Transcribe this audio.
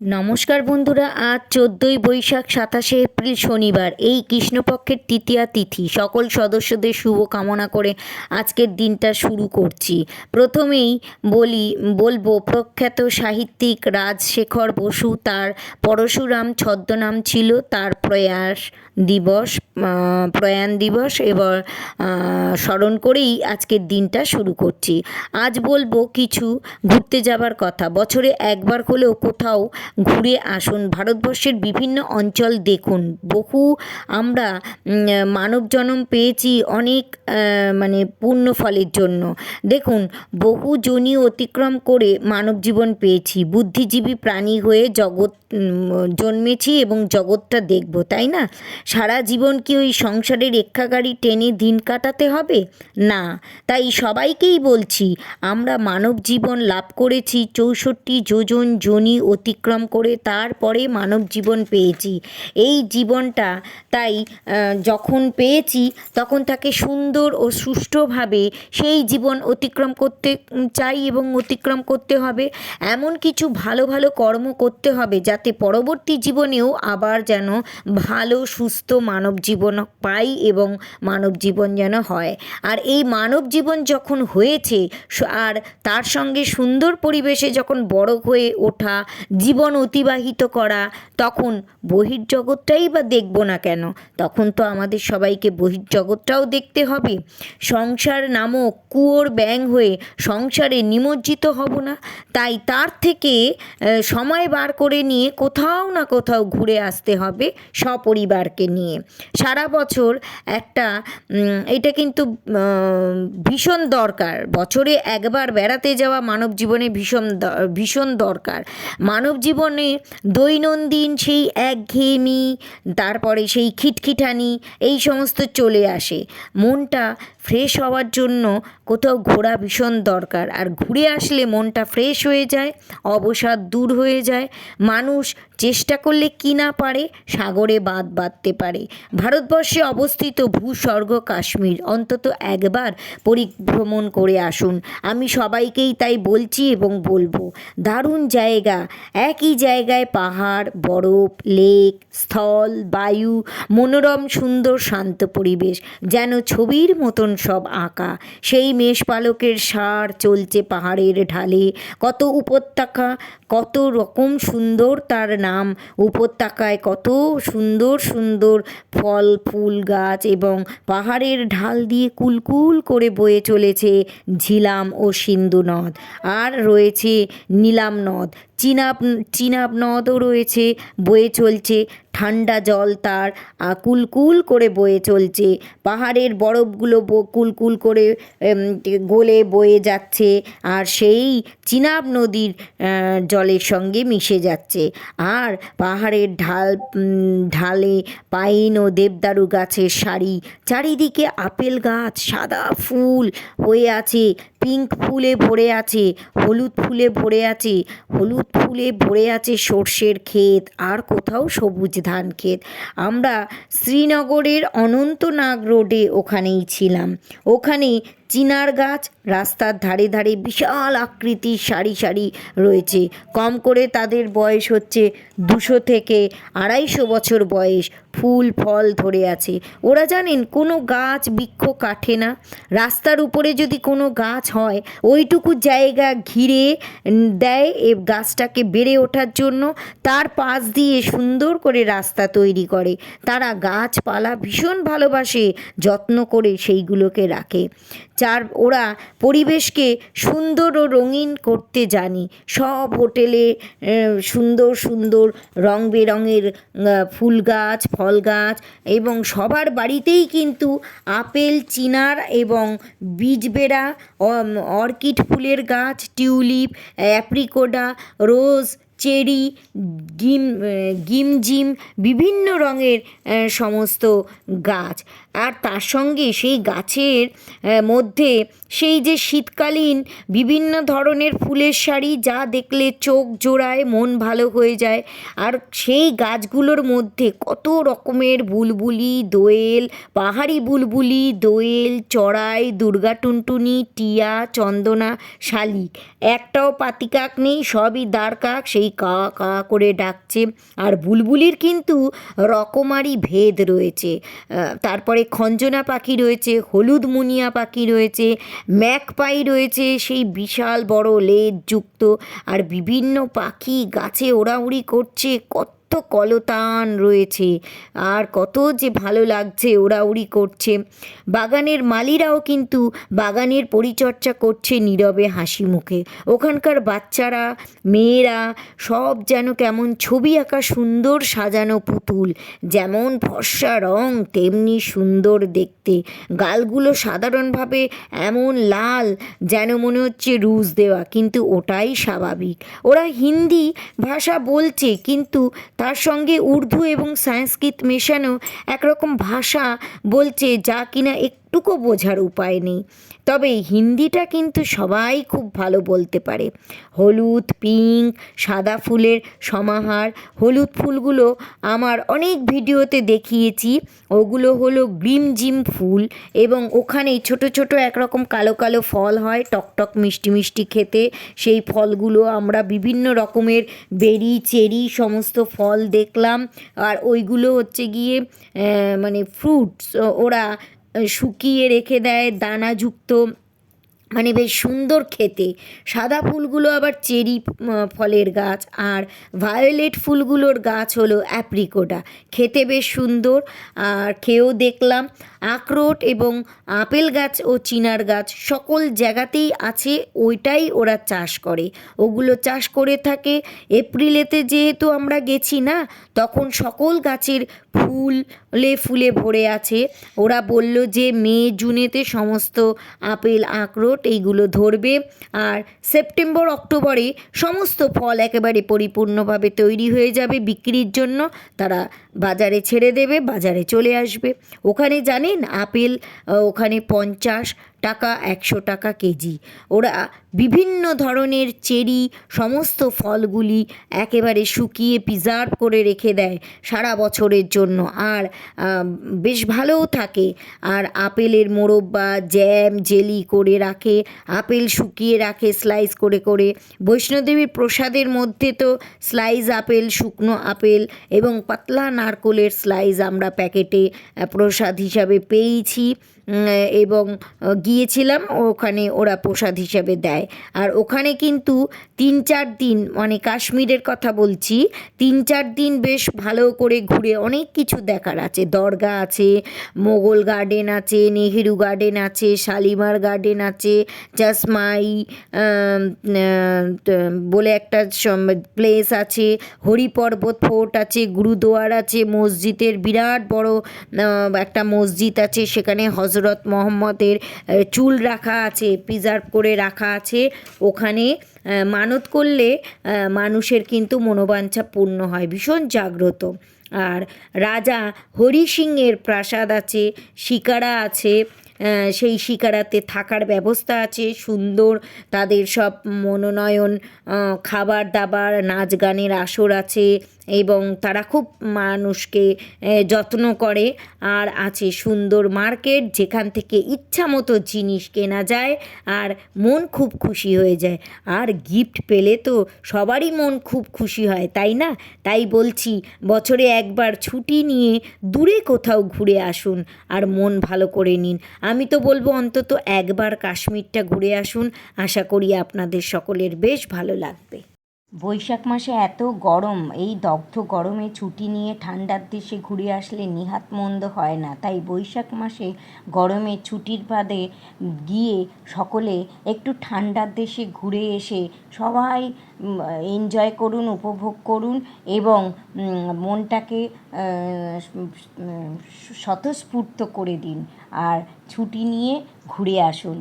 নমস্কার বন্ধুরা, আজ চোদ্দোই বৈশাখ সাতাশে এপ্রিল শনিবার। এই কৃষ্ণপক্ষের তৃতীয়া তিথি। সকল সদস্যদের শুভ কামনা করে আজকের দিনটা শুরু করছি। প্রথমেই বলি, বলব, প্রখ্যাত সাহিত্যিক রাজশেখর বসু, তার পরশুরাম ছদ্মনাম ছিল তার প্রয়াস দিবস প্রয়াণ দিবস, এবার স্মরণ করেই আজকের দিনটা শুরু করছি। আজ বলব কিছু ঘুরতে যাবার কথা। বছরে একবার হলেও কোথাও ঘুরে আসুন। ভারতবর্ষের বিভিন্ন অঞ্চল দেখুন। বহু আমরা মানব জন্ম পেয়েছি অনেক মানে পূর্ণ ফলের জন্য। দেখুন, বহু জনি অতিক্রম করে মানব জীবন পেয়েছি। বুদ্ধিজীবী প্রাণী হয়ে জগৎ জন্মেছি এবং জগৎটা দেখব, তাই না? সারা জীবন কি ওই সংসারের রেক্ষাগাড়ি টেনে দিন কাটাতে হবে? না। তাই সবাইকেই বলছি, আমরা মানব জীবন লাভ করেছি। চৌষট্টি যোজন জনি অতিক্রম করে তারপরে মানব জীবন পেয়েছি। এই জীবনটা তাই যখন পেয়েছি, তখন তাকে সুন্দর ও সুষ্ঠুভাবে সেই জীবন অতিক্রম করতে চাই এবং অতিক্রম করতে হবে। এমন কিছু ভালো ভালো কর্ম করতে হবে যাতে পরবর্তী জীবনেও আবার যেন ভালো, সুস্থ মানব জীবন পাই এবং মানব জীবন যেন হয়। আর এই মানব জীবন যখন হয়েছে আর তার সঙ্গে সুন্দর পরিবেশে যখন বড় হয়ে ওঠা জীবন অতিবাহিত করা, তখন বহির্জগৎটাই বা দেখব না কেন? তখন তো আমাদের সবাইকে বহির্জগৎটাও দেখতে হবে। সংসার নামক কুয়োর ব্যাং হয়ে সংসারে নিমজ্জিত হব না। তাই তার থেকে সময় বার করে নিয়ে কোথাও না কোথাও ঘুরে আসতে হবে সপরিবারকে নিয়ে। সারা বছর একটা এটা কিন্তু ভীষণ দরকার। বছরে একবার বেড়াতে যাওয়া মানব জীবনে ভীষণ ভীষণ দরকার। মানব জীবনে দৈনন্দিন সেই একঘেয়েমি তারপরে সেই খিটখিটানি এই সমস্ত চলে আসে। মনটা ফ্রেশ হওয়ার জন্য কোথাও ঘোরা ভীষণ দরকার। আর ঘুরে আসলে মনটা ফ্রেশ হয়ে যায়, অবসাদ দূর হয়ে যায়। মানুষ চেষ্টা করলে কি না পারে, সাগরে বাঁধ বাঁধতে পারে। ভারতবর্ষে অবস্থিত ভূস্বর্গ কাশ্মীর, অন্তত একবার পরিভ্রমণ করে আসুন। আমি সবাইকেই তাই বলছি এবং বলব, দারুণ জায়গা। একই জায়গায় পাহাড়, বরফ, লেক, স্থল, বায়ু, মনোরম, সুন্দর, শান্ত পরিবেশ। যেন ছবির মতন সব আঁকা। সেই মেষপালকের সার চলছে পাহাড়ের ঢালে। কত উপত্যকা, কত রকম সুন্দর তার নাম। উপত্যকায় কত সুন্দর সুন্দর ফল, ফুল, গাছ এবং পাহাড়ের ঢাল দিয়ে কুলকুল করে বয়ে চলেছে ঝিলাম ও সিন্ধু নদ। আর রয়েছে নীলাম নদ। চিনাব চিনাব নদও রয়েছে। বয়ে চলছে ঠান্ডা জল তার কুলকুল করে বয়ে চলছে। পাহাড়ের বরফগুলো কুলকুল করে গলে বয়ে যাচ্ছে আর সেই চিনাব নদীর জলের সঙ্গে মিশে যাচ্ছে। আর পাহাড়ের ঢাল ঢালে পাইন ও দেবদারু গাছের সারি, চারিদিকে আপেল গাছ, সাদা ফুল হয়ে আছে। পিঙ্ক ফুলে ভরে আছে, হলুদ ফুলে ভরে আছে, হলুদ ফুলে ভরে আছে সর্ষের ক্ষেত, আর কোথাও সবুজ ধান ক্ষেত। আমরা শ্রীনগরের অনন্তনাগ রোডে ওখানেই ছিলাম। ওখানে চিনার গাছ, রাস্তার ধারে ধারে বিশাল আকৃতির সারি সারি রয়েছে। কম করে তাদের বয়স হচ্ছে দুশো থেকে আড়াইশো বছর বয়স। ফুল, ফল ধরে আছে। ওরা জানেন, কোনো গাছ বৃক্ষ কাটে না। রাস্তার উপরে যদি কোনো গাছ হয়, ওইটুকু জায়গা ঘিরে দেয় এ গাছটাকে বেড়ে ওঠার জন্য। তার পাশ দিয়ে সুন্দর করে রাস্তা তৈরি করে। তারা গাছপালা ভীষণ ভালোবাসে, যত্ন করে সেইগুলোকে রাখে। চার ওরা পরিবেশকে সুন্দর ও রঙিন করতে জানি। সব হোটেলে সুন্দর সুন্দর রং বেরঙের ফুল গাছ ফল গাছ এবং সবার বাড়িতেই কিন্তু আপেল, চিনার এবং বীজবেড়া অর্কিড ফুলের গাছ, টিউলিপ, অ্যাপ্রিকোডা, রোজ চেরি, গিম গিমজিম বিভিন্ন রঙের সমস্ত গাছ। আর তার সঙ্গে সেই গাছের মধ্যে সেই যে শীতকালীন বিভিন্ন ধরনের ফুলের শাড়ি যা দেখলে চোখ জোড়ায়, মন ভালো হয়ে যায়। আর সেই গাছগুলোর মধ্যে কত রকমের বুলবুলি, দোয়েল, পাহাড়ি বুলবুলি, দোয়েল, চড়াই, দুর্গা টুনটুনি, টিয়া, চন্দনা, শালিক। একটাও পাতিকাক নেই, সবই দ্বার কাক সেই কা কা করে ডাকছে। আর বুলবুলির কিন্তু রকমারি ভেদ রয়েছে। তারপরে খঞ্জনা পাখি রয়েছে, হলুদ মুনিয়া পাখি রয়েছে, ম্যাকপাই রয়েছে, সেই বিশাল বড় লেজ যুক্ত। আর বিভিন্ন পাখি গাছে ওড়াউড়ি করছে, কত কলতান রয়েছে। আর কত যে ভালো লাগছে ওরা ওড়াউড়ি করছে। বাগানের মালিরাও কিন্তু বাগানের পরিচর্যা করছে নীরবে হাসি মুখে। ওখানকার বাচ্চারা, মেয়েরা সব যেন কেমন ছবি আঁকা সুন্দর সাজানো পুতুল। যেমন ফর্সা রং, তেমনি সুন্দর দেখতে। গালগুলো সাধারণভাবে এমন লাল যেন মনে হচ্ছে রুজ দেওয়া, কিন্তু ওটাই স্বাভাবিক। ওরা হিন্দি ভাষা বলছে, কিন্তু তার সঙ্গে উর্দু এবং সংস্কৃত মেশানো একরকম ভাষা বলছে যা কিনা একটুকু বোঝার উপায় নেই। তবে হিন্দিটা কিন্তু সবাই খুব ভালো বলতে পারে। হলুদ, পিঙ্ক, সাদা ফুলের সমাহার, হলুদ ফুলগুলো আমার অনেক ভিডিওতে দেখিয়েছি। ওগুলো হলো গ্রিম জিম ফুল এবং ওখানে ছোট ছোট একরকম কালো কালো ফল হয় টকটক মিষ্টি মিষ্টি খেতে। সেই ফলগুলো আমরা বিভিন্ন রকমের বেরি, চেরি সমস্ত ফল দেখলাম। আর ওইগুলো হচ্ছে গিয়ে মানে ফ্রুটস ওরা শুকিয়ে রেখে দেয় দানাযুক্ত মানে বেশ সুন্দর খেতে। সাদা ফুলগুলো আবার চেরি ফলের গাছ, আর ভায়োলেট ফুলগুলোর গাছ হলো অ্যাপ্রিকোটা। খেতে বেশ সুন্দর, আর খেয়েও দেখলাম আখরোট এবং আপেল গাছ ও চিনার গাছ সকল জায়গাতেই আছে, ওইটাই ওরা চাষ করে। ওগুলো চাষ করে থাকে। এপ্রিলেতে যেহেতু আমরা গেছি না, তখন সকল গাছের ফুলে ফুলে ভরে আছে। ওরা বলল যে মে, জুনেতে সমস্ত আপেল, আখরোট এইগুলো ধরবে আর সেপ্টেম্বর, অক্টোবরে সমস্ত ফল একেবারে পরিপূর্ণভাবে তৈরি হয়ে যাবে বিক্রির জন্য। তারা বাজারে ছেড়ে দেবে, বাজারে চলে আসবে। ওখানে জানেন আপেল ওখানে পঞ্চাশ টাকা, একশো টাকা কেজি। ওরা বিভিন্ন ধরনের চেরি, সমস্ত ফলগুলি একেবারে শুকিয়ে প্রিজার্ভ করে রেখে দেয় সারা বছরের জন্য। আর বেশ ভালোও থাকে। আর আপেলের মোরব্বা জ্যাম জেলি করে রাখে, আপেল শুকিয়ে রাখে স্লাইস করে করে। বৈষ্ণোদেবীর প্রসাদের মধ্যে তো স্লাইস আপেল, শুকনো আপেল এবং পাতলা নারকোলের স্লাইস আমরা প্যাকেটে প্রসাদ হিসাবে পেয়েছি উম, এবং গিয়েছিলাম, ওখানে ওরা প্রসাদ হিসাবে দেয়। আর ওখানে কিন্তু তিন চার দিন মানে কাশ্মীরের কথা বলছি, তিন চার দিন বেশ ভালো করে ঘুরে অনেক কিছু দেখার আছে। দরগা আছে, মোগল গার্ডেন আছে, নেহেরু গার্ডেন আছে, শালিমার গার্ডেন আছে ত- বলে একটা প্লেস আছে, হরিপর্বত ফোর্ট আছে, গুরুদুয়ার আছে, মসজিদের বিরাট বড় একটা মসজিদ আছে, সেখানে হজরত মোহাম্মদের চুল রাখা আছে প্রিজার্ভ করে রাখা আছে। ওখানে মানত করলে মানুষের কিন্তু মনোবাঞ্ছা পূর্ণ হয়, ভীষণ জাগ্রত। আর রাজা হরি সিংয়ের প্রাসাদ আছে, শিকারা আছে সেই শিকারাতে থাকার ব্যবস্থা আছে, সুন্দর তাদের সব মনোনয়ন খাবার দাবার, নাচ গানের আসর আছে এবং তারা খুব মানুষকে যত্ন করে। আর আছে সুন্দর মার্কেট, যেখান থেকে ইচ্ছা মতো জিনিস কেনা যায় আর মন খুব খুশি হয়ে যায়। আর গিফট পেলে তো সবারই মন খুব খুশি হয়, তাই না? তাই বলছি, বছরে একবার ছুটি নিয়ে দূরে কোথাও ঘুরে আসুন আর মন ভালো করে নিন। আমি তো বলব অন্তত একবার কাশ্মীরটা ঘুরে আসুন। আশা করি আপনাদের সকলের বেশ ভালো লাগবে। বৈশাখ মাসে এত গরম, এই দগ্ধ গরমে ছুটি নিয়ে ঠান্ডার দেশে ঘুরে আসলে নিহাত মন্দ হয় না। তাই বৈশাখ মাসে গরমে ছুটির বাদে গিয়ে সকলে একটু ঠান্ডার দেশে ঘুরে এসে সবাই এনজয় করুন, উপভোগ করুন এবং মনটাকে স্বতঃস্ফূর্ত করে দিন। আর ছুটি নিয়ে ঘুরে আসুন।